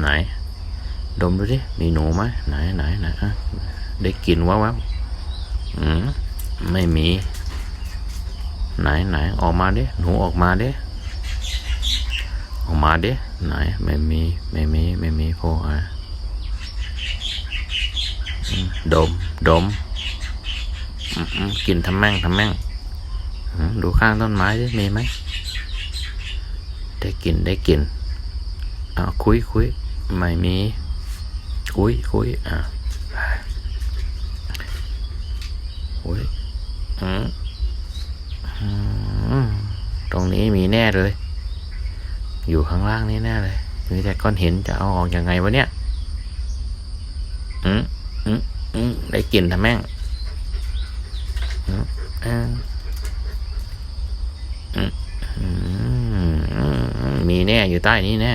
ไหน ดมดูดิมีหนูไหมไหนไหนไหนได้กลิ่นวะวะอืมไม่มี ไหนไหนออกมาดิหนูออกมาดิออกมาดิไหนไม่มีไม่มีไม่มีโผล่อะดมดมกินทำแม่งทำแม่งดูข้างต้นไม้ดิมีไหมได้กินได้กินอ้าคุยคุย ไม่มีคุยคุยอะคุยอืมอืมตรงนี้มีแน่เลย อยู่ข้างล่างนี่แน่เลยมีแต่ก้อนหินจะเอาออกยังไงวะเนี่ยอืมอืมอืมได้กลิ่นทำแม่งอืมอืมอืมอืมอืมมีแน่อยู่ใต้นี้แน่